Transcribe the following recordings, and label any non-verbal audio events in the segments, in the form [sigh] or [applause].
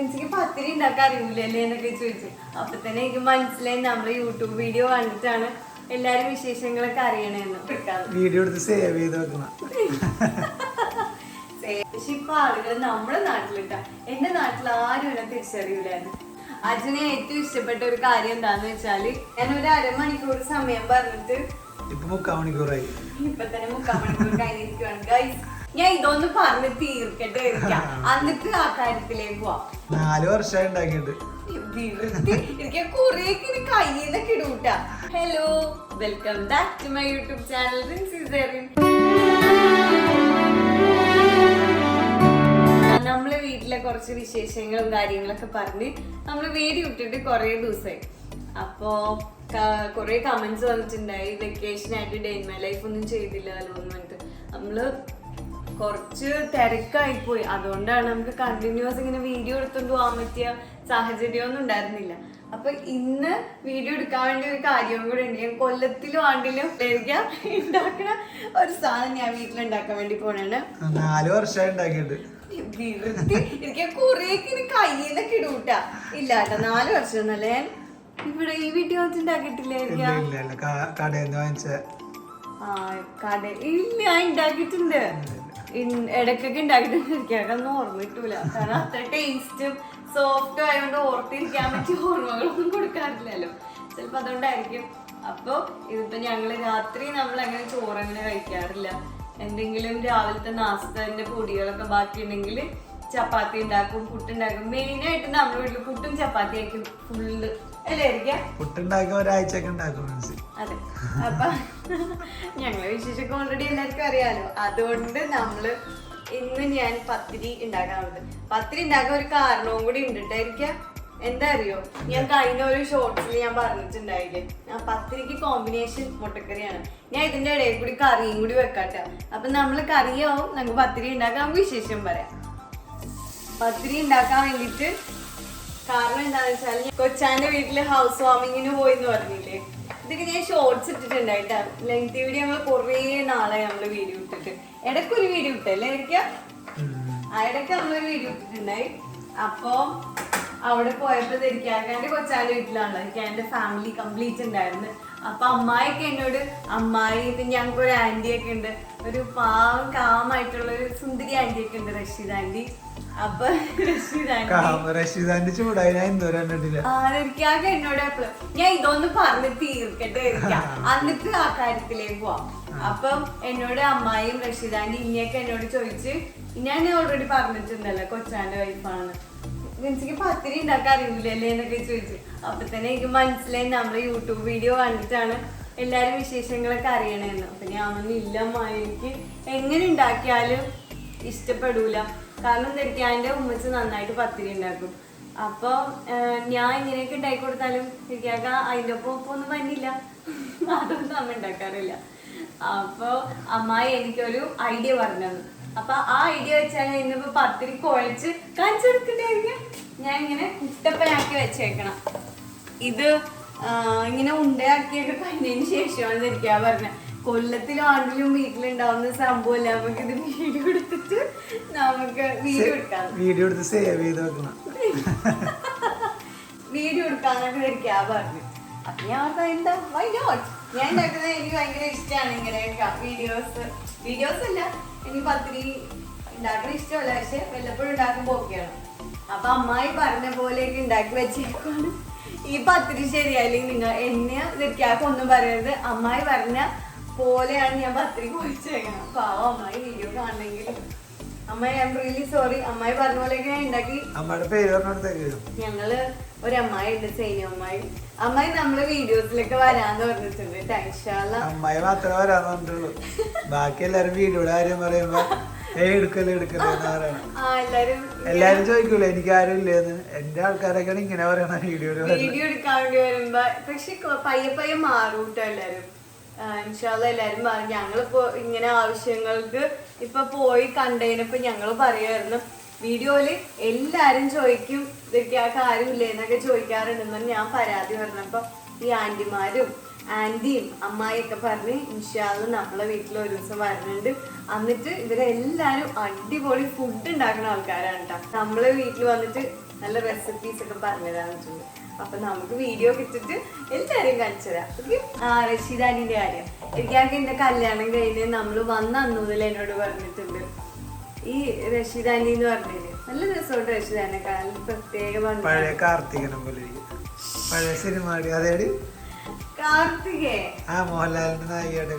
എനിക്ക് പത്തിരി ഉണ്ടാക്കാൻ അറിയൂലല്ലേ എന്നൊക്കെ ചോദിച്ചു. അപ്പൊ തന്നെ എനിക്ക് മനസ്സിലായി നമ്മുടെ യൂട്യൂബ് വീഡിയോ കണ്ടിട്ടാണ് എല്ലാരും വിശേഷങ്ങളൊക്കെ അറിയണേന്ന്. വീഡിയോ എടുത്ത് സേവ് ചെയ്ത് വെക്കണം. [laughs] പക്ഷെ ഇപ്പൊ ആളുകൾ നമ്മുടെ നാട്ടിലിട്ട. എന്റെ നാട്ടിൽ ആരും എന്നെ തിരിച്ചറിയൂലായിരുന്നു. അച്ഛനെ ഏറ്റവും ഇഷ്ടപ്പെട്ട ഒരു കാര്യം എന്താന്ന് വെച്ചാൽ ഞാൻ ഒരു അരമണിക്കൂർ സമയം പറഞ്ഞിട്ട് ഇപ്പൊ മുക്കാൽ മണിക്കൂറായി. ഇപ്പൊ തന്നെ മുക്കാൽ മണിക്കൂർ കഴിഞ്ഞിരിക്കുവാണ്. ഗൈസ് ഞാൻ ഇതൊന്ന് പറഞ്ഞ് തീർക്കട്ടെ ഇരിക്കാം എന്നിട്ട് [laughs] ആ കാര്യത്തിലേക്ക് പോവാം. നാല് വർഷമായി ഉണ്ടാക്കിയിട്ട്. എനിക്ക് കുറെ കയ്യിന്നൊക്കെ ഇടൂട്ട hello welcome back to my YouTube channel നമ്മളെ വീട്ടിലെ കുറച്ച് വിശേഷങ്ങളും കാര്യങ്ങളൊക്കെ പറഞ്ഞ് നമ്മൾ വേടി വിട്ടിട്ട് കുറേ ദിവസമായി അപ്പോ കുറേ കമന്റ്സ് വന്നിട്ടുണ്ടായി. വെക്കേഷൻ ആയിട്ട് ഡേ ഇൻ മൈ ലൈഫ് ഒന്നും ചെയ്തില്ലല്ലോ എന്ന് പറഞ്ഞിട്ട്. നമ്മൾ കുറച്ച് തിരക്കായി പോയി അതുകൊണ്ടാണ് നമുക്ക് കണ്ടിന്യൂസ് ഇങ്ങനെ വീഡിയോ എടുത്തുകൊണ്ട് പോകാൻ പറ്റിയ സാഹചര്യമൊന്നും ഉണ്ടായിരുന്നില്ല. അപ്പൊ ഇന്ന് വീഡിയോ എടുക്കാൻ വേണ്ടി ഒരു കാര്യവും കൂടെ ഉണ്ട്. ഞാൻ കൊല്ലത്തിലും ആണ്ടിലും കഴിക്കാൻ ഉണ്ടാക്കുന്ന ഒരു സാധനം ഞാൻ വീട്ടിലുണ്ടാക്കാൻ വേണ്ടി പോണാണ്. നാല് വർഷമായി ഉണ്ടാക്കിയിട്ട്. എനിക്ക് കയ്യിൽ നിന്നൊക്കെ ഇടൂട്ടാ ഇല്ല കേട്ടോ നാല് വർഷം എന്നല്ലേ ഇവിടെ ഈ വീട്ടിൽ കടയിൽ നിന്ന് വാങ്ങിച്ച ആ കട ഇല്ല ഉണ്ടാക്കിയിട്ടുണ്ട് ഇടയ്ക്കൊക്കെ ഉണ്ടാക്കിയിട്ടുണ്ട് എനിക്ക് അതൊന്നും ഓർമ്മ കിട്ടൂല കാരണം അത്ര ടേസ്റ്റും സോഫ്റ്റും ആയതുകൊണ്ട് ഓർത്തിരിക്കാൻ പറ്റിയ ഓർമ്മകളൊന്നും കൊടുക്കാറില്ലല്ലോ. ചിലപ്പോൾ അതുകൊണ്ടായിരിക്കും. അപ്പോൾ ഇതിപ്പോ ഞങ്ങൾ രാത്രി നമ്മൾ അങ്ങനെ ചോറ് അങ്ങനെ കഴിക്കാറില്ല. എന്തെങ്കിലും രാവിലത്തെ നാസ്തന്റെ പൊടികളൊക്കെ ബാക്കി ഉണ്ടെങ്കിൽ ചപ്പാത്തി ഉണ്ടാക്കും പുട്ടുണ്ടാക്കും മെയിനായിട്ട് നമ്മുടെ വീട്ടിൽ പുട്ടും ചപ്പാത്തി ആയിരിക്കും ഫുള്ള് പുട്ടുണ്ടാക്കി ഒരാഴ്ചയൊക്കെ ഉണ്ടാക്കും മനസ്സിൽ അതെ. അപ്പൊ ഞങ്ങളെ വിശേഷമൊക്കെ ഓൾറെഡി എല്ലാവർക്കും അറിയാലോ. അതുകൊണ്ട് നമ്മൾ ഇന്ന് ഞാൻ പത്തിരി ഉണ്ടാക്കാറുണ്ട് പത്തിരി ഉണ്ടാക്കാൻ ഒരു കാരണവും കൂടി ഉണ്ട് കേട്ടായിരിക്കാം എന്താ അറിയോ? ഞാൻ കഴിഞ്ഞ ഒരു ഷോർട്സിൽ ഞാൻ പറഞ്ഞിട്ടുണ്ടായില്ലേ. ആ പത്തിരിക്ക് കോമ്പിനേഷൻ മുട്ടക്കറിയാണ്. ഞാൻ ഇതിന്റെ ഇടയിൽ കൂടി കറിയും കൂടി വെക്കാട്ട അപ്പൊ നമ്മൾ കറിയാവും നമുക്ക് പത്തിരി ഉണ്ടാക്കാൻ വിശേഷം പറയാം. പത്തിരി ഉണ്ടാക്കാൻ വേണ്ടിട്ട് കാരണം എന്താന്ന് വെച്ചാൽ കൊച്ചാന്റെ വീട്ടിൽ ഹൗസ് വാമിങ്ങിന് പോയി എന്ന് പറഞ്ഞില്ലേ? ഇതൊക്കെ ഞാൻ ഷോർട്സ് ഇട്ടിട്ടുണ്ടായിട്ടാ. ലെങ്ത് വീഡിയോ നമ്മൾ കുറേ നാളെ നമ്മൾ വീഡിയോ ഇട്ടിട്ട്. ഇടയ്ക്കൊരു വീഡിയോ ഇട്ടല്ലേ ഇടയ്ക്ക്? ആ ഇടയ്ക്ക് നമ്മളൊരു വീഡിയോ ഇട്ടിട്ടുണ്ടായി. അപ്പൊ അവിടെ പോയപ്പോ ധരിക്കാക്കാന്റെ കൊച്ചാന്റെ വീട്ടിലാണല്ലോ. എനിക്ക് എന്റെ ഫാമിലി കംപ്ലീറ്റ് ഉണ്ടായിരുന്നു. അപ്പൊ അമ്മായിയൊക്കെ എന്നോട് അമ്മായി പിന്നെ ഞങ്ങൾക്ക് ഒരു ആന്റിയൊക്കെ ഉണ്ട്. ഒരു പാവം കാമായിട്ടുള്ള ഒരു സുന്ദരി ആന്റിയൊക്കെ ഉണ്ട് റഷീദ് ആന്റി അപ്പൊ റഷീദാന്റെ ചൂടായി. ഞാൻ എന്തോരം കണ്ടിട്ടില്ല. ആരൊക്കെ എന്നോട് ഞാൻ ഇതൊന്ന് പറഞ്ഞ് തീർക്കട്ടെ അന്നിട്ട് ആ കാര്യത്തിലേക്ക് പോവാം. അപ്പം എന്നോട് അമ്മായിയും റഷീദാന്റെ ഇനിയൊക്കെ എന്നോട് ചോദിച്ച് ഞാൻ ഓൾറെഡി പറഞ്ഞിട്ടുണ്ടല്ലോ കൊച്ചാന്റെ വൈഫാണ് എനിക്ക് പത്തിരി ഉണ്ടാക്കാൻ അറിയില്ലല്ലേ എന്നൊക്കെ ചോദിച്ചു. അപ്പൊ തന്നെ എനിക്ക് മനസ്സിലായി നമ്മളെ യൂട്യൂബ് വീഡിയോ കണ്ടിട്ടാണ് എല്ലാരും വിശേഷങ്ങളൊക്കെ അറിയണേന്ന്. അപ്പൊ ഞാൻ ഒന്നും ഇല്ല അമ്മായി. എനിക്ക് എങ്ങനെ ഉണ്ടാക്കിയാലും ഇഷ്ടപ്പെടൂല. കാരണം ധരിക്കാന്റെ ഉമ്മച്ച് നന്നായിട്ട് പത്തിരി ഉണ്ടാക്കും. അപ്പൊ ഞാൻ ഇങ്ങനെയൊക്കെ ഉണ്ടാക്കി കൊടുത്താലും ശരിയാക്ക അതിന്റെ ഒപ്പം ഒപ്പം ഒന്നും വന്നില്ല അതൊന്നും അമ്മ ഉണ്ടാക്കാറില്ല. അപ്പൊ അമ്മായി എനിക്കൊരു ഐഡിയ പറഞ്ഞു തന്നു അപ്പൊ ആ ഐഡിയ വെച്ചാൽ ഇന്നിപ്പോ പത്തിരി കുഴച്ച് കാണിച്ചു കൊടുക്കണ്ടായിരിക്കും. ഞാൻ ഇങ്ങനെ കുട്ടപ്പനാക്കി വെച്ചേക്കണം. ഇത് ഇങ്ങനെ ഉണ്ടയാക്കിയൊക്കെ കഴിഞ്ഞതിന് ശേഷമാണ് ധരിക്കാൻ പറഞ്ഞത്. കൊല്ലത്തിലും ആണ്ടിലും വീട്ടിലുണ്ടാവുന്ന സംഭവമല്ല. നമുക്ക് ഇത് വീഡിയോ എടുത്തിട്ട് നമുക്ക് വീഡിയോ എടുക്കാം വീഡിയോ എടുത്ത് സേവ് ചെയ്ത് വെക്കണം. വീഡിയോ എടുക്കാന്നൊക്കെ ധരിക്കാ പറഞ്ഞു അപ്പൊ ഞാൻ എന്താ? വൈ നോട്ട് ഞാൻ ഉണ്ടാക്കുന്നത് എനിക്ക് ഭയങ്കര ഇഷ്ടമാണ് ഇങ്ങനെ വീഡിയോസ് വീഡിയോസ് അല്ല എനിക്ക് പത്തിരി ഉണ്ടാക്കുന്ന ഇഷ്ടമല്ല പക്ഷെ വല്ലപ്പോഴും ഉണ്ടാക്കുമ്പോ ഒക്കെയാണ് അപ്പൊ അമ്മായി പറഞ്ഞ പോലെയൊക്കെ ഉണ്ടാക്കി വെച്ചിരിക്കുവാണ്. ഈ പത്തിരി ശരിയായില്ലെങ്കിൽ നിങ്ങൾ എന്നെ ഇതൊക്കെ ഒന്നും പറയരുത്. അമ്മായി പറഞ്ഞ പോലെയാണ് ഞാൻ പത്രിക കുഴിച്ചേക്കണം പാവം അമ്മായി വീഡിയോ കാണണമെങ്കിൽ. അമ്മായി ഐ എം റിയലി സോറി അമ്മായി പറഞ്ഞ പോലെയൊക്കെ ഞാൻ ഉണ്ടാക്കി. അമ്മയുടെ പേര് പറഞ്ഞിടത്തേക്ക്. ഞങ്ങൾ ഒരു അമ്മായി ഉണ്ട് സൈനി അമ്മായി. അമ്മായി നമ്മൾ വീഡിയോസിലൊക്കെ വരാന്ന് പറഞ്ഞിട്ടുണ്ട് ടെൻഷാല അമ്മായി മാത്രമേ വരാന്ന് പറഞ്ഞിട്ടുള്ളൂ. ബാക്കി എല്ലാരും വീഡിയോയുടെ കാര്യം പറയുമ്പോ ഏ എടുക്കല്ലേ എടുക്കല്ലേ എന്ന് പറയണം. ആ എല്ലാരും എല്ലാരും ചോദിക്കൂലേ എനിക്ക് ആരും ഇല്ലേന്ന് എന്റെ ആൾക്കാരൊക്കെയാണ് ഇങ്ങനെ പറയണ വീഡിയോയിൽ വീഡിയോ എടുക്കാൻ വേണ്ടി വരുമ്പോ പക്ഷെ പയ്യെ പയ്യെ മാറൂട്ടോ എല്ലാരും. ഇൻഷാല്ല എല്ലാരും പറഞ്ഞു ഞങ്ങളിപ്പോ ഇങ്ങനെ ആവശ്യങ്ങൾക്ക് ഇപ്പൊ പോയി കണ്ടതിനിപ്പോ ഞങ്ങൾ പറയുമായിരുന്നു വീഡിയോയിൽ എല്ലാരും ചോദിക്കും ഇതൊക്കെ ആരും ഇല്ലേ എന്നൊക്കെ ചോദിക്കാറുണ്ടെന്ന് ഞാൻ പരാതി പറഞ്ഞപ്പോ ഈ ആന്റിമാരും ആന്റിയും അമ്മായിയൊക്കെ പറഞ്ഞ് ഇൻഷാൽ നമ്മളെ വീട്ടിൽ ഒരു ദിവസം വരുന്നുണ്ട്. എന്നിട്ട് ഇവരെല്ലാരും അടിപൊളി ഫുഡ് ഉണ്ടാക്കുന്ന ആൾക്കാരാണ് കേട്ടോ നമ്മളെ വീട്ടിൽ വന്നിട്ട് നല്ല റെസിപ്പീസ് ഒക്കെ പറഞ്ഞുതരാൻ വെച്ചിട്ടുണ്ട് അപ്പൊ നമുക്ക് വീഡിയോ കിട്ടിട്ട് എല്ലാരെയും കാണിച്ചു തരാം. ഓക്കെ ആ റഷീദാനിന്റെ കാര്യം. എനിക്ക് എന്റെ കല്യാണം കഴിഞ്ഞ് നമ്മൾ വന്ന അന്ന് മുതൽ എന്നോട് പറഞ്ഞിട്ടുണ്ട്. ഈ റഷീദാനി എന്ന് പറഞ്ഞില്ലേ? നല്ല രസമുണ്ട് റഷീദാനെ കാണാൻ. പ്രത്യേക പഴയ കാർത്തികനെ പോലെ പഴയ സിനിമ കാർത്തികേ. ആ മോഹൻലാലിന്റെ നായികയുടെ.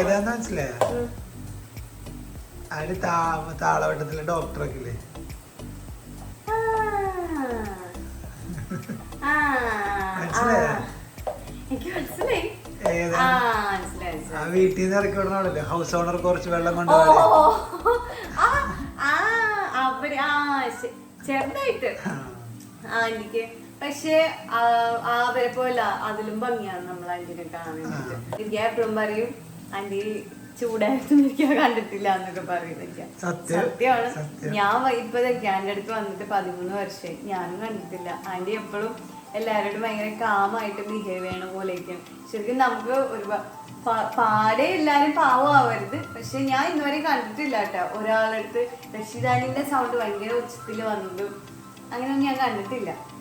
ഏതാന്ന് മനസ്സിലായ? താളവട്ടത്തിലെ ഡോക്ടറൊക്കെ ഇല്ലേ? മനസ്സിലായി? വീട്ടിൽ നിന്ന് ഇറക്കി വിടണല്ലോ ഹൗസ് ഓണർ കുറച്ച് വെള്ളം കൊണ്ടുപോകാൻ. ആ ആ ആ ചെറുതായിട്ട്. ആ. എനിക്ക് പക്ഷേ ആ, ആ അവരെ പോലെ അതിലും ഭംഗിയാണ് നമ്മൾ ആന്റീനെ കാണാൻ വേണ്ടിട്ട് എനിക്ക് എപ്പോഴും പറയും ആന്റി ചൂടായിരുന്നു എനിക്ക് കണ്ടിട്ടില്ല എന്നൊക്കെ പറയും സത്യമാണ്. ഞാൻ വ- എന്റെ അടുത്ത് വന്നിട്ട് പതിമൂന്ന് വർഷമായി. ഞാനും കണ്ടിട്ടില്ല. ആന്റി എപ്പോഴും എല്ലാവരോടും ഭയങ്കര കാമായിട്ട് ബിഹേവ് ചെയ്യണ പോലെയൊക്കെയാണ്. ശരിക്കും നമുക്ക് ഒരു പാടെ എല്ലാരും പാവമാവരുത്. പക്ഷെ ഞാൻ ഇന്നുവരെ കണ്ടിട്ടില്ല കേട്ടോ. ഒരാളടുത്ത് റഷീദാനിന്റെ സൗണ്ട് ഭയങ്കര ഉച്ചത്തിൽ വന്നതും അങ്ങനെയൊന്നും ഞാൻ കണ്ടിട്ടില്ല.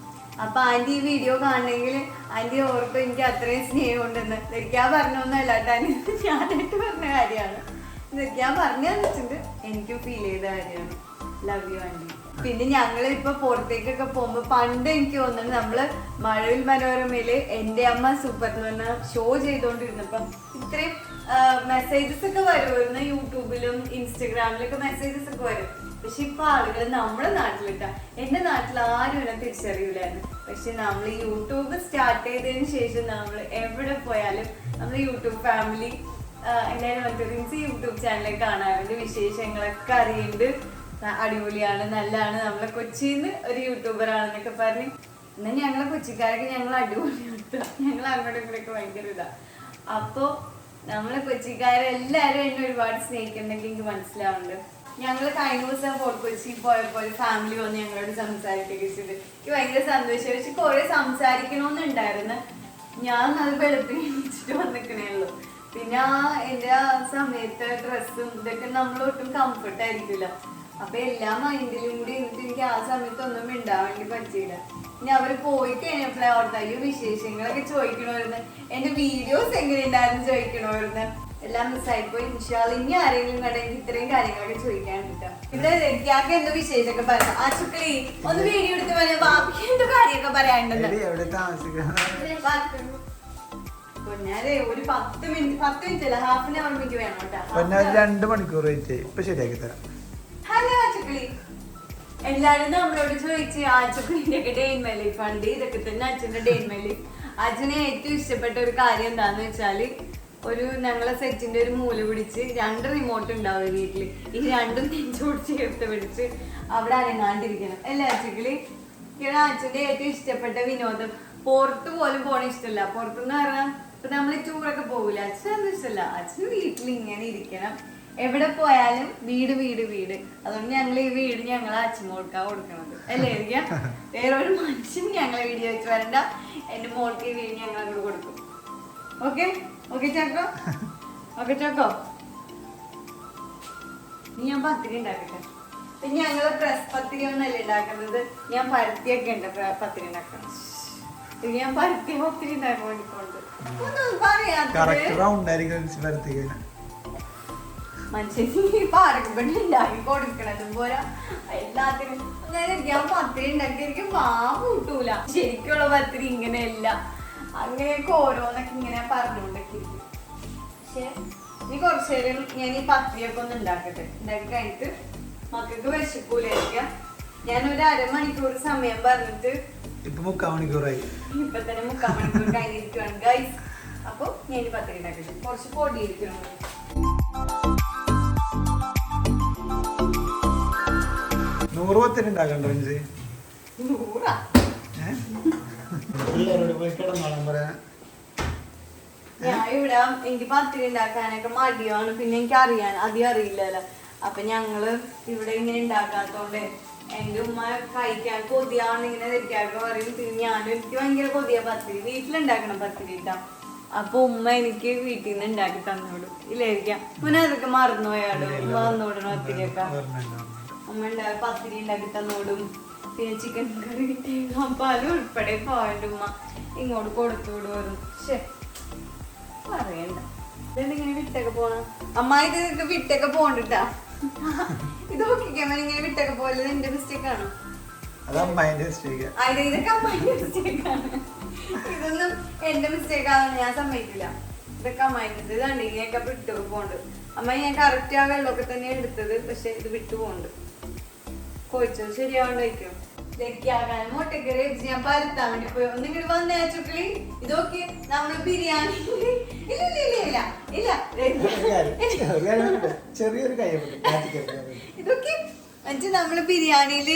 അപ്പൊ ആന്റി ഈ വീഡിയോ കാണണമെങ്കിൽ ആന്റി ഓർക്കും എനിക്ക് അത്രയും സ്നേഹം ധരിക്കാൻ ഞാൻ പറഞ്ഞൊന്നുമല്ല. കേട്ടോ ഞാനായിട്ട് പറഞ്ഞ കാര്യമാണ്. ഞാൻ പറഞ്ഞു വെച്ചിട്ടുണ്ട്. എനിക്കും ഫീൽ ചെയ്ത കാര്യമാണ്. ലവ് യു ആന്റി പിന്നെ ഞങ്ങൾ ഇപ്പൊ പുറത്തേക്കൊക്കെ പോകുമ്പോ പണ്ട് എനിക്ക് തോന്നുന്നത് നമ്മൾ മഴവിൽ മനോരമയിൽ എന്റെ അമ്മ സൂപ്പർ എന്ന് പറഞ്ഞ ഷോ ചെയ്തോണ്ടിരുന്നപ്പോ ഇത്രയും മെസ്സേജസ് ഒക്കെ വരുമായിരുന്നു യൂട്യൂബിലും ഇൻസ്റ്റഗ്രാമിലൊക്കെ മെസ്സേജസ് ഒക്കെ വരും. പക്ഷെ ഇപ്പൊ ആളുകൾ നമ്മുടെ നാട്ടിലിട്ട. എന്റെ നാട്ടിൽ ആരും എന്നെ തിരിച്ചറിയില്ലായിരുന്നു പക്ഷെ നമ്മൾ യൂട്യൂബ് സ്റ്റാർട്ട് ചെയ്തതിന് ശേഷം നമ്മൾ എവിടെ പോയാലും നമ്മൾ യൂട്യൂബ് ഫാമിലി എല്ലാവരും മറ്റേ റിൻസി യൂട്യൂബ് ചാനലിൽ കാണാറുണ്ട്. വിശേഷങ്ങളൊക്കെ അറിയുന്നുണ്ട്. അടിപൊളിയാണ് നല്ലതാണ്. നമ്മളെ കൊച്ചിന്ന് ഒരു യൂട്യൂബർ ആണെന്നൊക്കെ പറഞ്ഞ്. എന്നാൽ ഞങ്ങളെ കൊച്ചിക്കാരൊക്കെ ഞങ്ങൾ അടിപൊളിയാണ് ഞങ്ങൾ അങ്ങോട്ടും ഇങ്ങോട്ടൊക്കെ ഭയങ്കര ഇതാ. അപ്പോ നമ്മളെ കൊച്ചിക്കാരെല്ലാരും എന്നെ ഒരുപാട് സ്നേഹിക്കുന്നുണ്ടെങ്കിൽ എനിക്ക് മനസ്സിലാവുന്നുണ്ട്. ഞങ്ങൾ കഴിഞ്ഞ ദിവസം ഫോർട്ട് കൊച്ചി പോയപ്പോൾ ഫാമിലി വന്ന് ഞങ്ങളോട് സംസാരിക്കുകയൊക്കെ എനിക്ക് ഭയങ്കര സന്തോഷം വെച്ച് കുറെ സംസാരിക്കണമെന്നുണ്ടായിരുന്നു. ഞാൻ നല്ല വെളുപ്പിന് എണീച്ചിട്ട് വന്നിക്കണേ ഉള്ളൂ. പിന്നെ ആ എന്റെ ആ സമയത്ത് ഡ്രസ്സും ഇതൊക്കെ നമ്മൾ ഒട്ടും കംഫർട്ട് ആയിരിക്കില്ല. അപ്പൊ എല്ലാ മൈൻഡിലും കൂടി ഇരുന്നിട്ട് എനിക്ക് ആ സമയത്ത് ഒന്നും വേണ്ടി പറ്റിയില്ല. ഇനി അവർ പോയി കഴിഞ്ഞപ്പോഴേ അവിടുത്തെ വിശേഷങ്ങളൊക്കെ ചോദിക്കണമായിരുന്നു. എന്റെ വീഡിയോസ് എങ്ങനെ ഉണ്ടായിരുന്നു ചോദിക്കണമായിരുന്നു. എല്ലാം സൈഡ് പോയി ഇൻഷാൽ ഇനി ആരെങ്കിലും കണ്ടെങ്കിൽ ഇത്രയും കാര്യങ്ങളൊക്കെ ചോദിക്കാൻ കിട്ടാം ഇവിടെ റെഡിയാക്കി എന്തോ വിശേഷമൊക്കെ പറയാം. ആ ചുക്കളി ഒന്ന് വീഡിയോ എടുത്ത് പറയാം. ബാക്കി എന്തോ കാര്യമൊക്കെ പറയാനുണ്ടെന്ന് പൊന്നാരെ ഒരു പത്ത് മിനിറ്റ് പത്ത് മിനിറ്റ് അല്ല ഹാഫ് ആൻ അവർ മിനിറ്റ് വേണം കേട്ടോ. രണ്ട് മണിക്കൂർ വെയിറ്റ് ഇപ്പൊ ശരിയാക്കി തരാം. ഹലോ ആച്ചുക്കളി എല്ലാരും നമ്മളോട് ചോദിച്ച് ആച്ചുക്കളിന്റെ ഒക്കെ ഡെയിൻ ലൈഫ് ഉണ്ട് ഇതൊക്കെ തന്നെ അച്ഛന്റെ ഡെയിൻ ലൈഫ് അച്ഛനെ ഏറ്റവും ഇഷ്ടപ്പെട്ട ഒരു കാര്യം എന്താന്ന് വെച്ചാൽ ഒരു ഞങ്ങളെ സെറ്റിന്റെ ഒരു മൂല പിടിച്ച് രണ്ട് റിമോട്ട് ഉണ്ടാവും വീട്ടിൽ വീട്ടിൽ. ഈ രണ്ടും നെഞ്ചോട് ചേർത്ത് പിടിച്ച് അവിടെ അനങ്ങാണ്ടിരിക്കണം. അല്ലേ അച്ചുക്കളി ഇവിടെ അച്ഛന്റെ ഏറ്റവും ഇഷ്ടപ്പെട്ട വിനോദം. പുറത്ത് പോലും പോണ ഇഷ്ടമല്ല പുറത്തുനിന്ന് പറഞ്ഞാൽ ഇപ്പൊ നമ്മൾ ടൂറൊക്കെ പോകില്ല അച്ഛനൊന്നും ഇഷ്ടമല്ല അച്ഛൻ വീട്ടിൽ ഇങ്ങനെ ഇരിക്കണം. എവിടെ പോയാലും വീട് വീട് വീട്. അതുകൊണ്ട് ഞങ്ങൾ ഈ വീട് ഞങ്ങൾ അച്ഛമോൾക്കാ കൊടുക്കണത്. അല്ലേ [laughs] വേറെ ഒരു മനുഷ്യൻ ഞങ്ങളെ വീട് വെച്ച് വരണ്ട. എന്റെ മോൾക്ക് ഈ വീട് ഞങ്ങൾ അങ്ങോട്ട് കൊടുക്കും. Okay? Okay Chacko okay Chacko ഇനി ഞാൻ പത്തിരി ഉണ്ടാക്കട്ടെ. പിന്നെ ഞങ്ങൾ പ്രസ് പത്തിരി ഒന്നല്ല ഉണ്ടാക്കുന്നത്? ഞാൻ പരുത്തിയൊക്കെ ഉണ്ട് പ്ര- പത്തിരി ഉണ്ടാക്കണം ഇത് ഞാൻ പരുത്തി പത്തിരി ഉണ്ടാക്കാൻ വേണ്ടിക്കൊണ്ട് ഒന്നും കറക്റ്റ് പറയാത്തത് ഈ ഉണ്ടാക്കി കൊടുക്കണതും പോരാ എല്ലാത്തിനും. ഞാൻ പത്തിരി കൂട്ടൂല. ശരിക്കുള്ള പത്തിരി ഇങ്ങനെയല്ല. അങ്ങനെയൊക്കെ ഓരോന്നൊക്കെ ഇങ്ങനെ പറഞ്ഞുകൊണ്ടൊക്കെ ഇരിക്കും. പക്ഷെ ഇനി കുറച്ചു നേരം ഞാൻ ഈ പത്തിരിയൊക്കെ ഒന്ന് ഉണ്ടാക്കട്ടെ. ഉണ്ടാക്കി കഴിഞ്ഞിട്ട് മക്കൾക്ക് വിശക്കൂലായിരിക്കാം. ഞാൻ ഒരു അരമണിക്കൂർ സമയം പറഞ്ഞിട്ട് ഇപ്പൊ മുക്കാൽ മണിക്കൂറായി. ഇപ്പൊ തന്നെ മുക്കാൽ മണിക്കൂർ കഴിഞ്ഞിരിക്കുകയാണ് ഗൈസ് അപ്പൊ ഞാൻ ഈ പത്തിരി ഉണ്ടാക്കട്ടെ. കുറച്ച് പൊടിയിരിക്കണം നൂറ് പത്തിരി ഉണ്ടാക്കണ്ടോ നൂറാ? പിള്ളേരോട് പോയി കിടന്നോളാൻ പറയാൻ ഞാൻ ഇവിടെ എനിക്ക് പത്തിരി ഉണ്ടാക്കാനൊക്കെ മടിയാണ്. പിന്നെ എനിക്ക് അറിയാൻ അധികം അറിയില്ലല്ലോ. അപ്പൊ ഞങ്ങൾ ഇവിടെ ഇങ്ങനെ ഉണ്ടാക്കാത്തോണ്ട് എന്റെ ഉമ്മ കഴിക്കാൻ കൊതിയാണ് ഇങ്ങനെ തെറ്റാക്ക പറയും. പിന്നെ ഞാനും എനിക്ക് ഭയങ്കര കൊതിയാ പത്തിരി. വീട്ടിലുണ്ടാക്കണം പത്തിരി ഇട്ടാ അപ്പൊ ഉമ്മ എനിക്ക് വീട്ടിൽ നിന്ന് ഉണ്ടാക്കി തന്നോടും. ഇല്ലായിരിക്കാം മുന്നേ അതൊക്കെ മറന്നുപോയാടോ ഉമ്മ വന്നോടണം പത്തിരിയൊക്കെ. ഉമ്മ ഉണ്ടാക്കി പത്തിരി ഉണ്ടാക്കി തന്നോടും. പിന്നെ ചിക്കൻ കറി തേങ്ങാപ്പാലും ഉൾപ്പെടെ ഉമ്മ ഇങ്ങോട്ട് കൊടുത്തു വിടുമായിരുന്നു പക്ഷേ പറയണ്ട. ഇതെന്തിങ്ങനെ വിട്ടൊക്കെ പോണം? അമ്മ ഇത് വിട്ടൊക്കെ പോണ്ടിട്ടാ ഇത് നോക്കിക്കാൻ ഇങ്ങനെ വിട്ടൊക്കെ പോലെ എന്റെ മിസ്റ്റേക്ക് ആണോ? ഇതൊന്നും എന്റെ മിസ്റ്റേക്ക് ആണെന്ന് ഞാൻ സമ്മതിക്കില്ല. ഇതൊക്കെ അമ്മായിന്റെ ഇതാണ് ഇങ്ങനെയൊക്കെ വിട്ടൊക്കെ പോണ്ട് അമ്മായി ഞാൻ കറക്റ്റ് ആ വെള്ളമൊക്കെ തന്നെ എടുത്തത് പക്ഷെ ഇത് വിട്ടു പോണ്ട് കൊച്ചത് ശരിയാവണ്ടായിരിക്കും മുട്ടക്കറി വെച്ച് ഞാൻ പരത്താൻ വേണ്ടി പോയി. ഒന്നിങ്ങനെ വന്നേ ചുക്കളി. ഇതൊക്കെ നമ്മൾ ബിരിയാണി. ഇല്ല ഇല്ല ഇല്ല ഇല്ല ചെറിയൊരു ഇതൊക്കെ എന്നിട്ട് നമ്മൾ ബിരിയാണിയിൽ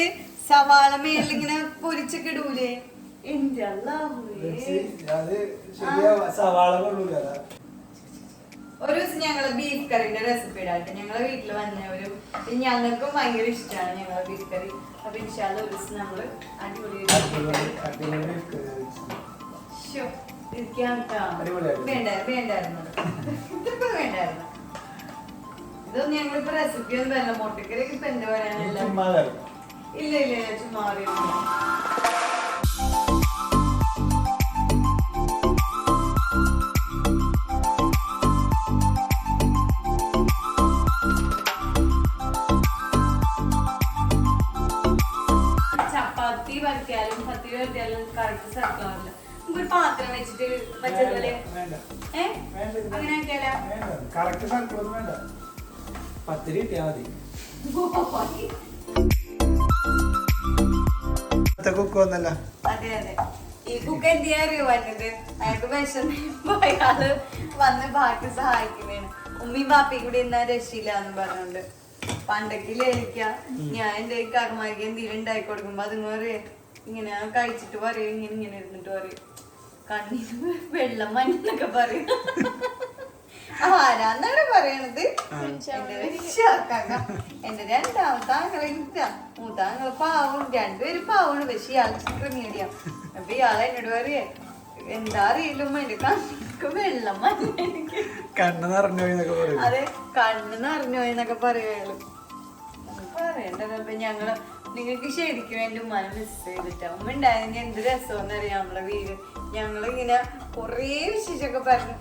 സവാള മേലിങ്ങനെ പൊരിച്ചൊക്കെ ഇടൂലേ? എന്റെ. അത് സവാള കൊള്ളൂല. ഒരു ദിവസം ഞങ്ങൾ ബീഫ് കറിന്റെ റെസിപ്പി ഇടാട്ടെ. ഞങ്ങളെ വീട്ടിൽ വന്നവരും ഞങ്ങൾക്കും ഭയങ്കര ഇഷ്ടമാണ് ഞങ്ങളെ ബീഫ് കറി അപ്പൊ ഇൻഷാല്ല ഒരു ദിവസം നമ്മൾ അടിപൊളി വേണ്ടായിരുന്നു. ഇതൊക്കെ വേണ്ടായിരുന്നു. ഇതൊന്നും ഞങ്ങളിപ്പോ റെസിപ്പി ഒന്നും അല്ല മുട്ടക്കറി ഇപ്പൊ എന്താ പറയാനല്ല ഇല്ല ഇല്ല ഇല്ല, ചുമ്മാ അറിയില്ല ഇത് അങ്ങനെ ആക്കിയാലോ വേണ്ട കറക്റ്റ് സർക്കിളൊന്നും വേണ്ട. പത്തിരി കിട്ടിയാ മതി. കുക്ക് വന്നല്ല അതെ അതെ. ഈ കുക്ക് എന്തിയാ അറിയോ വന്നത് അയാൾക്ക് വിശന്നപ്പോ അയാൾ വന്ന് ബാക്കി സഹായിക്കുന്നതാണ്. ഉമ്മയും ബാപ്പയും കൂടി എന്നാ രക്ഷയില്ല എന്ന് പറഞ്ഞോണ്ട്. പണ്ടൊക്കെ ലേലിക്ക ഞാൻ എന്റെ കർമാരിക്ക് എന്തെങ്കിലും ഉണ്ടാക്കി കൊടുക്കുമ്പോ അതിങ്ങനെ പറയേ. ഇങ്ങനെ കഴിച്ചിട്ട് പറയും ഇങ്ങനെ ഇങ്ങനെ ഇരുന്നിട്ട് പറയും. കണ്ണീര് വെള്ളം മഞ്ഞെന്നൊക്കെ പറയും. ആരാന്നാണ് പറയണത്? എന്റെ രണ്ടാമത്തെ ആങ്ങളെ ഇല്ല മൂത്താങ്ങളെ പാവം. രണ്ടുപേരും പാവമാണ്. പക്ഷെ ഇയാൾ ക്രിമീഡിയം അപ്പൊ ഇയാൾ എന്നോട് പറയേ എന്താ അറിയില്ല ഉമ്മ എന്റെ കണ്ണിക്ക് വെള്ളം കണ്ണ് നിറഞ്ഞു പറയും. അതെ കണ്ണ് നിറഞ്ഞോയെന്നൊക്കെ എന്നൊക്കെ പറയുള്ളൂ പറയണ്ടത് അപ്പൊ ഞങ്ങൾ നിങ്ങൾക്ക് ശരിക്കും എന്റെ ഉമ്മാനെ മിസ് ചെയ്തിട്ടാ. ഉമ്മ ഉണ്ടായിരുന്നെങ്കിൽ എന്ത് രസമെന്ന് അറിയാം നമ്മളെ വീട്. ഞങ്ങൾ ഇങ്ങനെ കൊറേ വിശേഷമൊക്കെ പറഞ്ഞു.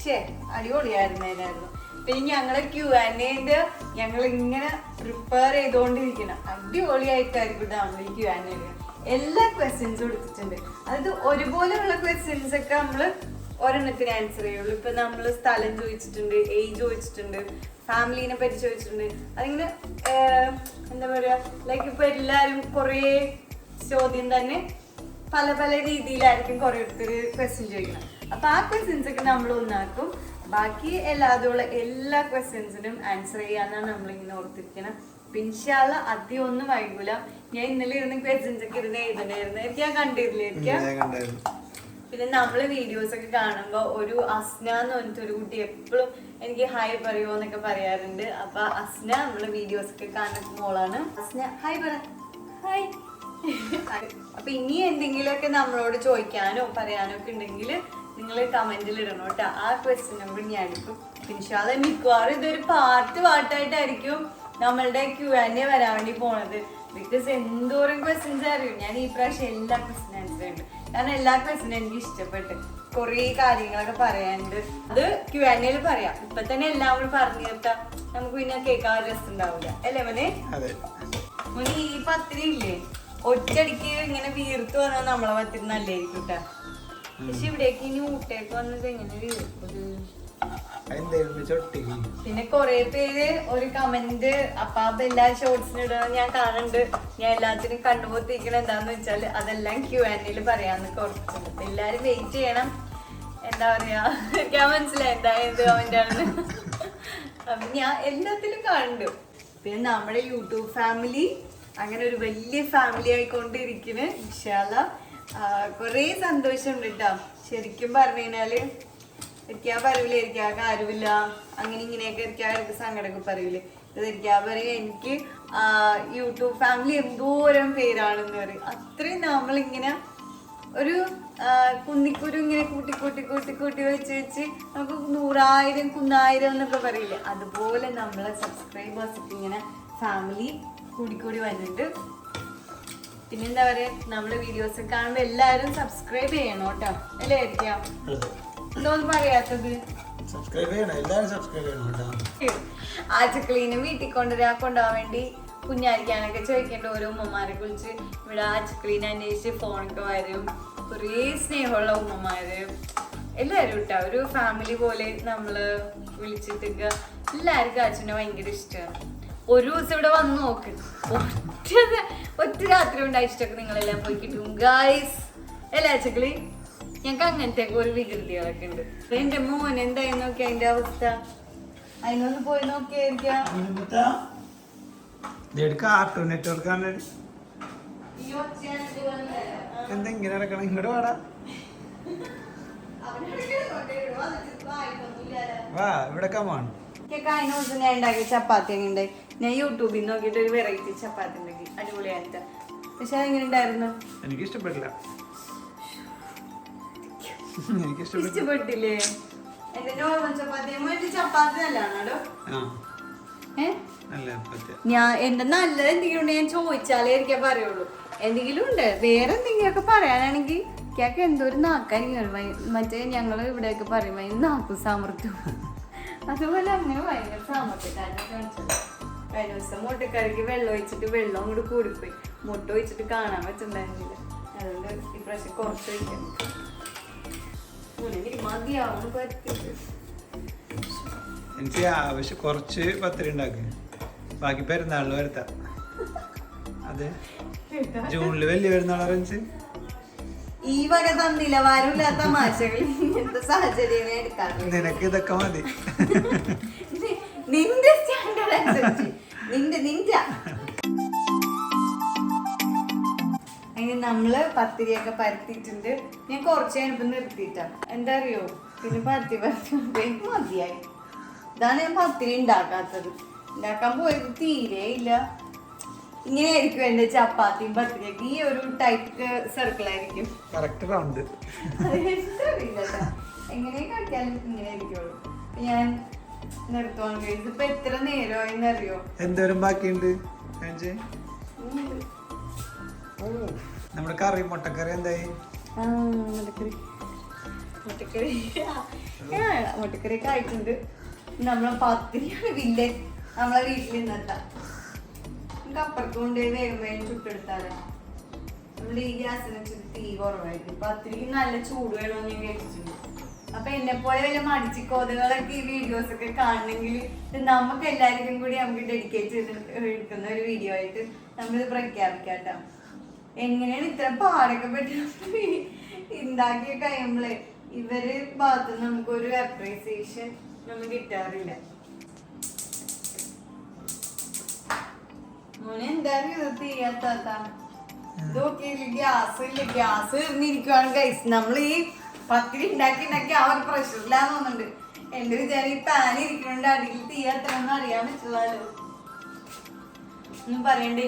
ശേ അടിപൊളിയായിരുന്നേനായിരുന്നു പിന്നെ ഞങ്ങളെ ക്യൂ ആൻഡ് ഞങ്ങൾ ഇങ്ങനെ പ്രിപ്പയർ ചെയ്തുകൊണ്ടിരിക്കണം. അടിപൊളിയായിട്ടായിരിക്കും നമ്മൾ ഈ ക്യൂ ആൻഡ് എല്ലാ ക്വസ്റ്റ്യൻസും എടുത്തിട്ടുണ്ട് അത് ഒരുപോലെയുള്ള ക്വസ്റ്റ്യൻസ് ഒക്കെ നമ്മൾ ഒരെണ്ണത്തിന് ആൻസർ ചെയ്യുള്ളൂ. ഇപ്പൊ നമ്മൾ സ്ഥലം ചോദിച്ചിട്ടുണ്ട് ഏജ് ചോദിച്ചിട്ടുണ്ട്. ഫാമിലിനെ പറ്റി ചോദിച്ചിട്ടുണ്ട്. അതിങ്ങനെ എന്താ പറയുക ലൈക്ക് ഇപ്പൊ എല്ലാവരും കുറേ ചോദ്യം തന്നെ പല പല രീതിയിലായിരിക്കും കുറെ ഒരുത്തര് ക്വസ്റ്റ്യൻ ചോദിക്കണം അപ്പൊ ആ ക്വസ്റ്റ്യൻസ് ഒക്കെ നമ്മൾ ഒന്നാക്കും. ബാക്കി അല്ലാതെയുള്ള എല്ലാ ക്വസ്റ്റ്യൻസിനും ആൻസർ ചെയ്യാന്നാണ് നമ്മളിങ്ങനെ ഓർത്തിരിക്കണം. പിൻഷാല അധികം ഒന്നും വൈകൂല. ഞാൻ ഇന്നലെ ഇരുന്ന് ക്വസ്റ്റ്യൻസ് ഒക്കെ ഇരുന്ന് എഴുതണായിരുന്നു. എനിക്ക് ഞാൻ കണ്ടിരുന്നില്ല പിന്നെ നമ്മളെ വീഡിയോസ് ഒക്കെ കാണുമ്പോ ഒരു അസ്ന എന്ന് പറഞ്ഞിട്ട് ഒരു കുട്ടി എപ്പോഴും എനിക്ക് ഹായ് പറയുമോ എന്നൊക്കെ പറയാറുണ്ട്. അപ്പൊ അസ്ന നമ്മളെ വീഡിയോസ് ഒക്കെ കാണുന്ന മോളാണ്. അസ്ന ഹായ് പറ. ഹായ് [laughs] അപ്പൊ ഇനി എന്തെങ്കിലുമൊക്കെ നമ്മളോട് ചോദിക്കാനോ പറയാനോ ഒക്കെ ഉണ്ടെങ്കിൽ നിങ്ങൾ കമന്റിൽ ഇടണം കേട്ടോ. ആ ക്വസ്റ്റ്യൻ നമ്പർ ഞാൻ എടുക്കും ഇൻഷാല്ല മിക്കവാറും ഇതൊരു പാർട്ട് പാർട്ടായിട്ടായിരിക്കും നമ്മളുടെ ക്യൂ ആൻഡ് വരാൻ വേണ്ടി പോണത്. ബിക്കോസ് എന്തോരം ക്വസ്റ്റ്യൻസ് അറിയും? ഞാൻ ഈ പ്രാവശ്യം എല്ലാ ക്വസ്റ്റ്യൻ കാരണം എല്ലാ ക്വസ്റ്റിനും എനിക്ക് ഇഷ്ടപ്പെട്ട്. കുറേ കാര്യങ്ങളൊക്കെ പറയാനുണ്ട്. അത് ക്യു ആൻഡിൽ പറയാം. ഇപ്പൊ തന്നെ എല്ലാം കൂടി പറഞ്ഞു തീർത്താ നമുക്ക് പിന്നെ കേൾക്കാൻ രസം ഉണ്ടാവില്ല അല്ലേ മോനെ? മുനി ഈ പത്തിരി ഇല്ലേ? ഒറ്റയടിക്ക് ഇങ്ങനെ വീർത്ത് വന്നാൽ നമ്മളെ പത്തിരി നല്ലായിരിക്കും കേട്ടാ പക്ഷെ ഇവിടേക്ക് ഇനി ഊട്ടേക്ക് വന്നത് എങ്ങനെ ചൊട്ടി പിന്നെ കൊറേ പേര് ഒരു കമന്റ് അപ്പൊ അപ്പൊ എല്ലാ ഷോർട്സിന് ഇടണം ഞാൻ കാണുന്നുണ്ട്. ഞാൻ എല്ലാത്തിനും കണ്ടുപോത്തിരിക്കണം എന്താന്ന് വെച്ചാൽ അതെല്ലാം ക്യൂ ആൻഡിൽ പറയാന്ന് കുറച്ചുണ്ട് എല്ലാരും വെയിറ്റ് ചെയ്യണം. എന്താ പറയാ? ഞാൻ മനസ്സിലായി എന്താ എന്ത് കമന്റ് ആണെന്ന്. അപ്പൊ ഞാൻ എല്ലാത്തിലും കാണുന്നുണ്ട് പിന്നെ നമ്മുടെ യൂട്യൂബ് ഫാമിലി അങ്ങനെ ഒരു വലിയ ഫാമിലി ആയിക്കൊണ്ടിരിക്കുന്നു ഇൻഷാല്ല കുറേ സന്തോഷമുണ്ട് കേട്ടോ ശരിക്കും പറഞ്ഞു കഴിഞ്ഞാൽ ഇരിക്കാ പറയൂലേ അറിവില്ല. അങ്ങനെ ഇങ്ങനെയൊക്കെ ഇരിക്കാ എനിക്ക് സങ്കടമൊക്കെ പറയൂലേ. ഇരിക്കാപ്പ പറയും എനിക്ക് യൂട്യൂബ് ഫാമിലി എന്തോരം പേരാണെന്ന് പറയും. അത്രയും നമ്മളിങ്ങനെ ഒരു കുന്നിക്കുരു ഇങ്ങനെ കൂട്ടി കൂട്ടി കൂട്ടി കൂട്ടി വെച്ച് വെച്ച് നമുക്ക് നൂറായിരം കുന്നായിരം എന്നൊക്കെ പറയില്ലേ. അതുപോലെ നമ്മളെ സബ്സ്ക്രൈബേഴ്സ് ഇങ്ങനെ ഫാമിലി കൂടിക്കൂടി വരുന്നുണ്ട് പിന്നെന്താ പറയുക പറയാ? നമ്മൾ വീഡിയോസ് കാണുമ്പോ എല്ലാവരും സബ്സ്ക്രൈബ് ചെയ്യണം കേട്ടോ. അല്ലേ ആയിരിക്കാം എന്തോന്ന് പറയാത്തത്. സബ്സ്ക്രൈബ് ചെയ്യണം. എല്ലാവരും സബ്സ്ക്രൈബ് ചെയ്യണം കേട്ടോ. ആച്ചക്കളീനെ വീട്ടിൽ കൊണ്ടുവരാ കൊണ്ടുപോകാൻ വേണ്ടി കുഞ്ഞാരിക്കാനൊക്കെ ചോദിക്കേണ്ട ഓരോ ഉമ്മമാരെ കുറിച്ച്. ഇവിടെ ആച്ചക്കളീനെ അന്വേഷിച്ച് ഫോണൊക്കെ വരും. കുറേ സ്നേഹമുള്ള ഉമ്മമാര്. എല്ലാവരും കേട്ടോ ഒരു ഫാമിലി പോലെ നമ്മൾ വിളിച്ചിട്ടൊക്കെ എല്ലാവർക്കും അച്ഛനെ ഭയങ്കര ഇഷ്ടമാണ് ഒരു ദിവസം ഇവിടെ വന്ന് നോക്ക്. ഒറ്റ ഒറ്റ രാത്രി ഉണ്ടായ ഇഷ്ടമൊക്കെ നിങ്ങളെല്ലാം പോയി കിട്ടും. ഗായ്സ് അല്ലേ ആച്ചക്കളി ഞങ്ങൾക്ക് അങ്ങനത്തെ ഒരു വികൃതികളൊക്കെ ഉണ്ട് എന്റെ മോൻ എന്തായി നോക്കി അതിന്റെ അവസ്ഥ? അതിനൊന്ന് പോയി നോക്കിയായിരിക്കാം. കാർട്ടൂൺ നെറ്റ്വർക്ക് ആണ് എന്താ ഇങ്ങനെ നടക്കണം? ഇങ്ങോട്ട് വാടാ. വാ ഇവിടെ കമാണ് കഴിഞ്ഞ ദിവസം ഞാൻ ഉണ്ടാക്കിയ ചപ്പാത്തി ഉണ്ടായി? ഞാൻ യൂട്യൂബിൽ നോക്കിട്ട് നോക്കിയിട്ട് ഒരു വെറൈറ്റി ചപ്പാത്തി ഉണ്ടാക്കി അടിപൊളിയായിട്ട്. പക്ഷെ അതെങ്ങനെ ഉണ്ടായിരുന്നു? എനിക്ക് ഇഷ്ടപ്പെട്ടില്ല പറ്റിയ ഞാൻ എന്റെ നല്ലത് എന്തെങ്കിലും ഉണ്ടെങ്കിൽ ഞാൻ ചോദിച്ചാലേ എനിക്ക് പറയുള്ളൂ. എന്തെങ്കിലും ഉണ്ട്. വേറെ എന്തെങ്കിലുമൊക്കെ പറയാനാണെങ്കിൽ കേക്ക് എന്തോ ഒരു നാക്കാൻ മറ്റേ ഞങ്ങൾ ഇവിടെയൊക്കെ പറയും അതിന് നാക്കും സാമർത്ഥ്യം [laughs] അതുപോലെ അങ്ങനെ ഭയങ്കര സാമർത്ഥ്യക്കാരനെ കാണിച്ചത്. കഴിഞ്ഞ ദിവസം മുട്ടക്കറിക്ക് വെള്ളം ഒഴിച്ചിട്ട് വെള്ളം അങ്ങോട്ട് കൂടിപ്പോയി. മുട്ട ഒഴിച്ചിട്ട് കാണാൻ പറ്റുന്നുണ്ടായിരുന്നില്ല. അതുകൊണ്ട് ഇപ്രാവശ്യം കുറച്ച് ഒഴിക്കണം എനിക്ക് ആവശ്യം കുറച്ച് പത്തിരി ഉണ്ടാക്ക്. ബാക്കി പെരുന്നാളിൽ വരുത്താം. അതെ. ജൂണിൽ വലിയ പെരുന്നാൾ അറിയിച്ച് ഈ വക നിലവാരമില്ലാത്ത തമാശകൾ. ഇങ്ങനത്തെ നിനക്ക് ഇതൊക്കെ മതി. നിന്റെ സ്റ്റാൻഡേർഡ് അനുസരിച്ച്. നിന്റെ നിന്റെ നമ്മൾ പത്തിരിയൊക്കെ പരത്തിയിട്ടുണ്ട്. ഞാൻ കുറച്ച് കഴിഞ്ഞപ്പോ നിർത്തിയിട്ടാ. എന്താ അറിയോ പിന്നെ പരത്തി പരത്തി മതിയായി. ഇതാണ് ഞാൻ പത്തിരി ഉണ്ടാക്കാത്തത്. ഉണ്ടാക്കാൻ പോയത് തീരെ ഇല്ല. ഇങ്ങനെ ആയിരിക്കും എന്റെ ചപ്പാത്തിയും പത്തിരിയൊക്കെ. ഈ ഒരു ടൈപ്പ് സർക്കിൾ ആയിരിക്കും. കറക്റ്റ് റൗണ്ട് എനിക്കറിയില്ലട്ടാ. എങ്ങനെ കാട്ടിയാലും ഇങ്ങനെ ആയിരിക്കുള്ളൂ. ഞാൻ നിർത്തുവാൻ കഴിയും ഇതിപ്പോ എത്ര നേരമായി അറിയോ എന്തോരം ബാക്കിയുണ്ട്? Oh. ഓ. നമ്മുടെ കറി മുട്ടക്കറി എന്തായി? മുട്ടക്കറി. മുട്ടക്കറി. ഒക്കെ ആയിട്ടുണ്ട്. നമ്മളെ പത്തിരിയാണ് വില്ലേ നമ്മളെ വീട്ടിൽ ഇന്നത്തെ. നമുക്ക് അപ്പുറത്ത് കൊണ്ടുപോയി വേഗം വേഗം ചുട്ടെടുത്താലോ? നമ്മൾ ഈ ഗ്യാസിനെ വെച്ചിട്ട് തീ കുറവായിരിക്കും. പത്തിരിക്ക് നല്ല ചൂട് വേണമെന്ന് കേട്ടിട്ടുണ്ട് അപ്പൊ എന്നെ പോലെ വല്ല മടിച്ചിക്കോതകളൊക്കെ ഈ വീഡിയോസ് ഒക്കെ കാണണമെങ്കിൽ നമുക്ക് എല്ലാവർക്കും കൂടി നമുക്ക് ഡെഡിക്കേറ്റ് ചെയ്ത് എടുക്കുന്ന ഒരു വീഡിയോ ആയിട്ട് നമ്മളിത് പ്രഖ്യാപിക്കാട്ടോ എങ്ങനെയാണ് ഇത്ര പാടൊക്കെ പറ്റി ഉണ്ടാക്കിയ കഴിയുമ്പോൾ ഇവർ ഭാഗത്ത് നമുക്കൊരു അപ്രീസിയേഷൻ നമുക്ക് കിട്ടാറില്ല. മോനെ എന്തായാലും ഇത് ചെയ്യാത്ത ഇതൊക്കെ ഗ്യാസ് ഇല്ല ഗ്യാസ് എറിഞ്ഞിരിക്കുവാണ് ഗൈസ് നമ്മൾ ഈ പത്തിരി ഉണ്ടാക്കി ഉണ്ടാക്കി ആ ഒരു പ്രഷറിലാന്ന് തോന്നുന്നുണ്ട്. എന്റെ വിചാരം ഈ പാൻ ഇരിക്കുന്നുണ്ട് അടിയിൽ തീയാത്തണമെന്ന് അറിയാൻ പറ്റുള്ളൂ ഒന്നും പറയണ്ട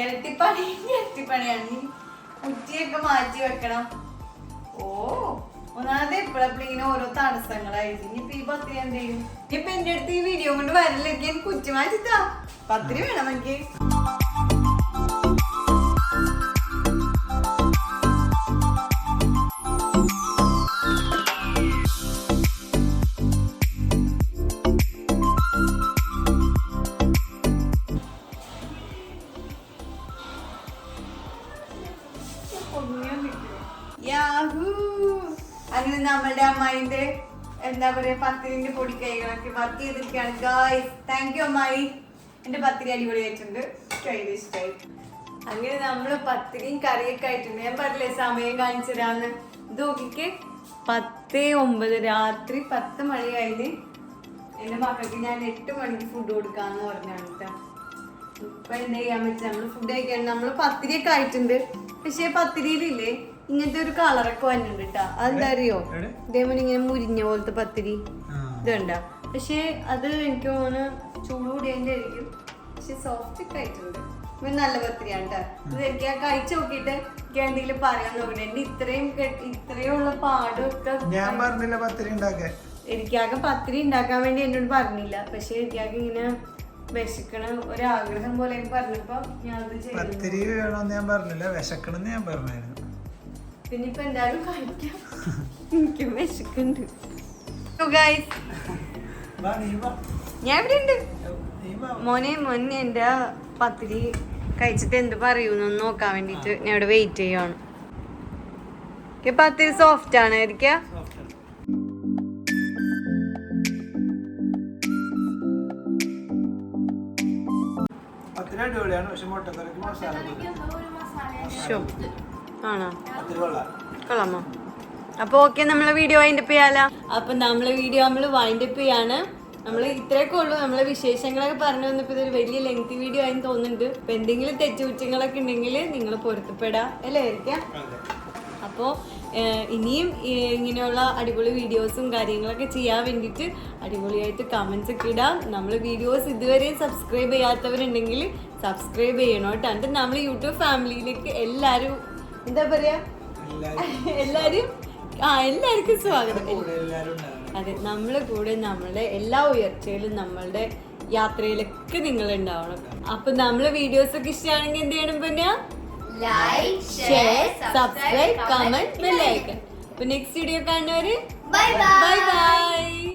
ഇരട്ടിപ്പണി ഇരട്ടിപ്പണിയാണ് കുറ്റിയൊക്കെ മാറ്റി വെക്കണം. ഓ ഒന്നാമത് എപ്പോഴെപ്പോഴും ഇങ്ങനെ ഓരോ തടസ്സങ്ങളായിരിക്കും ഇനിയിപ്പോ ഈ പത്തിരി എന്ത് ചെയ്യും? ഇനിയിപ്പൊ എന്റെ അടുത്ത് ഈ വീഡിയോ കൊണ്ട് വരലൊക്കെ കുറ്റി മാറ്റിത്താ പത്തിരി വേണം എനിക്ക്. എന്താ പൊടി കൈകളൊക്കെ വർക്ക് ചെയ്തിരിക്കുകയാണ്. ഗായ്സ് താങ്ക് യു അമ്മായി. എന്റെ പത്തിരി അടിപൊളിയായിട്ടുണ്ട്. കൈയുടെ ഇഷ്ടമായി അങ്ങനെ നമ്മൾ പത്തിരിയും കറിയൊക്കെ ആയിട്ടുണ്ട്. ഞാൻ പറഞ്ഞില്ലേ സമയം കാണിച്ചതാന്ന്. ഇത് നോക്കിക്ക്. പത്ത് ഒമ്പത് രാത്രി പത്ത് മണി കഴിഞ്ഞ് എന്റെ മക്കൾക്ക് ഞാൻ എട്ട് മണിക്ക് ഫുഡ് കൊടുക്കാന്ന് പറഞ്ഞാണ് ഇപ്പൊ എന്താ ചെയ്യാൻ പറ്റുക? നമ്മൾ ഫുഡ് കഴിക്കാൻ നമ്മൾ പത്തിരിയൊക്കെ ആയിട്ടുണ്ട്. പക്ഷെ പത്തിരിയിലില്ലേ? ഇങ്ങനത്തെ ഒരു കളറൊക്കെ വന്നിട്ടുണ്ട് കേട്ടോ അതെന്താ അറിയോ? ഇതേപോലെ ഇങ്ങനെ മുരിഞ്ഞ പോലത്തെ പത്തിരി. ഇതുണ്ട? പക്ഷേ അത് എനിക്ക് തോന്നുന്നു ചൂട് കൂടിയതിന്റെ ആയിരിക്കും. പക്ഷെ സോഫ്റ്റ് ഒക്കെ ആയിട്ടുണ്ട്. നല്ല പത്തിരിയാണ് കേട്ടോ ഇത് എനിക്ക് ആ കഴിച്ചു നോക്കിയിട്ട് എനിക്ക് എന്തെങ്കിലും പറയാൻ നോക്കണേ എന്റെ ഇത്രയും ഇത്രയും ഉള്ള പാടൊക്കെ ഞാൻ പറഞ്ഞില്ല പത്തിരി ഉണ്ടാക്കാൻ? എനിക്കാകെ പത്തിരി ഉണ്ടാക്കാൻ വേണ്ടി എന്നോട് പറഞ്ഞില്ല. പക്ഷെ എനിക്കാകെ ഇങ്ങനെ വിശക്കണ ഒരാഗ്രഹം പോലെ പറഞ്ഞപ്പോ ഞാൻ പത്തിരി വേണമെന്ന് ഞാൻ പറഞ്ഞില്ല. വിശക്കണം ഞാൻ പറഞ്ഞായിരുന്നു. പിന്നെ ഇപ്പൊ എന്തായാലും കഴിക്കാം. [laughs] എനിക്ക് വിശക്കുന്നുണ്ട്. So guys, വാ, നീ ഞാൻ ഇവിടെ ഉണ്ട്. മോനെ മോനെ എന്റെ പത്തിരി കഴിച്ചിട്ട് എന്ത് പറയൂന്നൊന്ന് നോക്കാൻ വേണ്ടിട്ട് ഞാൻ ഇവിടെ വെയിറ്റ് ചെയ്യാണ് ഈ പത്തിരി സോഫ്റ്റ് ആണ് ആയിരിക്ക? അടിപൊളിയാണ് പക്ഷെ മുട്ടക്കറിക്ക് മസാല ആണോ? അപ്പൊ ഓക്കെ നമ്മളെ വീഡിയോ വൈൻഡപ്പ് ചെയ്യാലോ? അപ്പൊ നമ്മളെ വീഡിയോ നമ്മൾ വൈൻഡപ്പ് ചെയ്യാണ്. നമ്മൾ ഇത്രയൊക്കെ ഉള്ളൂ. നമ്മളെ വിശേഷങ്ങളൊക്കെ പറഞ്ഞു വന്നപ്പോ ഇതൊരു വലിയ ലെങ്തി വീഡിയോ ആയെന്ന് തോന്നുന്നുണ്ട്. അപ്പൊ എന്തെങ്കിലും തെറ്റുകുറ്റങ്ങളൊക്കെ ഉണ്ടെങ്കിൽ നിങ്ങൾ പൊരുത്തപ്പെടാ. അല്ലേ അപ്പോ അപ്പോൾ ഇനിയും ഇങ്ങനെയുള്ള അടിപൊളി വീഡിയോസും കാര്യങ്ങളൊക്കെ ചെയ്യാൻ വേണ്ടിയിട്ട് അടിപൊളിയായിട്ട് കമൻസ് ഒക്കെ ഇടാം. നമ്മൾ വീഡിയോസ് ഇതുവരെയും സബ്സ്ക്രൈബ് ചെയ്യാത്തവരുണ്ടെങ്കിൽ സബ്സ്ക്രൈബ് ചെയ്യണം കേട്ടോ. എന്നിട്ട് നമ്മൾ യൂട്യൂബ് ഫാമിലിയിലേക്ക് എല്ലാവരും എന്താ പറയാ? എല്ലാരും? ആ എല്ലാവർക്കും സ്വാഗതം. അതെ നമ്മളെ കൂടെ നമ്മളുടെ എല്ലാ ഉയർച്ചയിലും നമ്മളുടെ യാത്രയിലൊക്കെ നിങ്ങൾ ഉണ്ടാവണം. അപ്പൊ നമ്മളെ വീഡിയോസ് ഒക്കെ ഇഷ്ടമാണെങ്കിൽ എന്ത് ചെയ്യണം പിന്നെ? Like share subscribe comment bell icon അപ്പൊ നെക്സ്റ്റ് വീഡിയോ കാണുന്നവര്. Bye bye